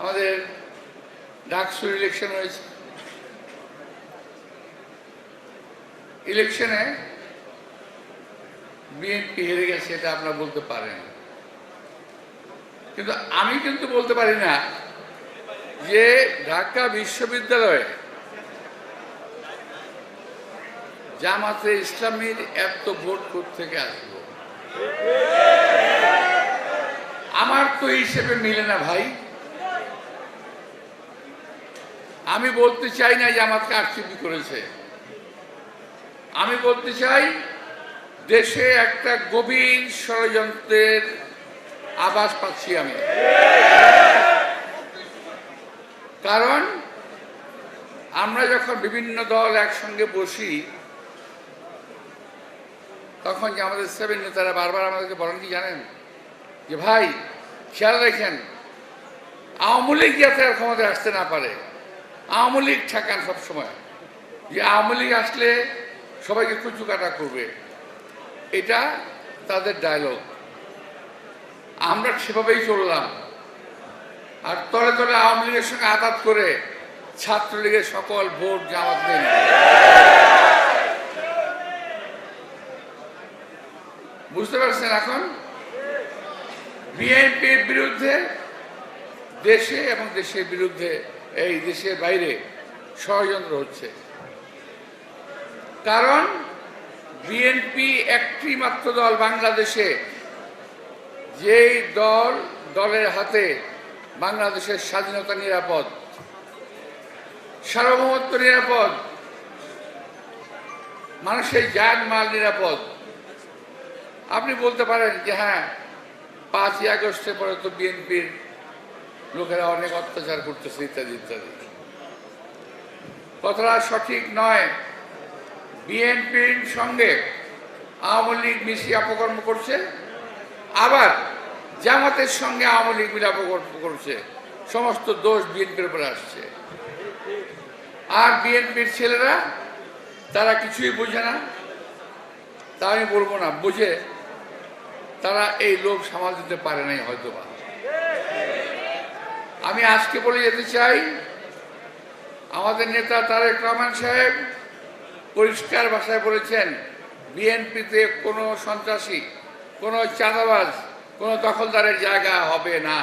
আমাদের ডাকসুর ইলেকশন হয়েছে। ইলেকশনে বিএনপি হেরে গেছে, এটা আপনারা বলতে পারেন। কিন্তু আমি কিন্তু বলতে পারি না যে ঢাকা বিশ্ববিদ্যালয়ে জামাতে ইসলামীর এত ভোট থেকে আসলো? আমার তো হিসেবে মিলে না ভাই। আমি বলতে চাই না যে আমাকে আরসিপি করেছে। আমি বলতে চাই, দেশে একটা গভীর ষড়যন্ত্রের আভাস পাচ্ছি আমি। কারণ, আমরা যখন বিভিন্ন দল একসঙ্গে বসি, তখন যে আমাদের সেভেন নেতারা বারবার আমাদেরকে বলেন কি জানেন? যে ভাই, খেয়াল রেখেন, আওয়ামী লীগ যাতে আর ক্ষমতায় আসতে না পারে আওয়ামী লীগ ঠেকান সবসময়। যে আওয়ামী লীগ আসলে সবাইকে কুচু কাটা করবে। এটা তাদের ডায়লগ আমরা সেভাবেই চললাম। আর তলে তলে আওয়ামী লীগের সঙ্গে আঘাত করে ছাত্রলীগের সকল ভোট জামাত নেই। বুঝতে পারছেন এখন? বিএনপির বিরুদ্ধে, দেশে এবং দেশের বিরুদ্ধে এই দেশের বাইরে ষড়যন্ত্র হচ্ছে। কারণ বিএনপি একটি মাত্র দল বাংলাদেশে, যেই দল, দলের হাতে বাংলাদেশের স্বাধীনতা নিরাপদ, সার্বভৌমত্ব নিরাপদ, মানুষের যান মাল নিরাপদ। আপনি বলতে পারেন যে হ্যাঁ পাঁচই আগস্টের পরে তো বিএনপির লোকেরা অনেক অত্যাচার করতেছে, ইত্যাদি ইত্যাদি। কথাটা সঠিক নয়। বিএনপির সঙ্গে আওয়ামী লীগ মিশিয়ে অপকর্ম করছে, আবার জামাতের সঙ্গে আওয়ামী লীগ মিলে অপকর্ম করছে, সমস্ত দোষ বিএনপির উপরে আসছে। আর বিএনপির ছেলেরা, তারা কিছুই বোঝে না। তা আমি বলব না, বুঝে। তারা এই লোক সামাল দিতে পারে নাই হয়তো বা আমি আজকে বলে যেতে চাই, আমাদের নেতা তারেক রহমান সাহেব পরিষ্কার ভাষায় বলেছেন, বিএনপিতে কোনো সন্ত্রাসী, কোনো চাঁদাবাজ, কোনো দখলদারের জায়গা হবে না।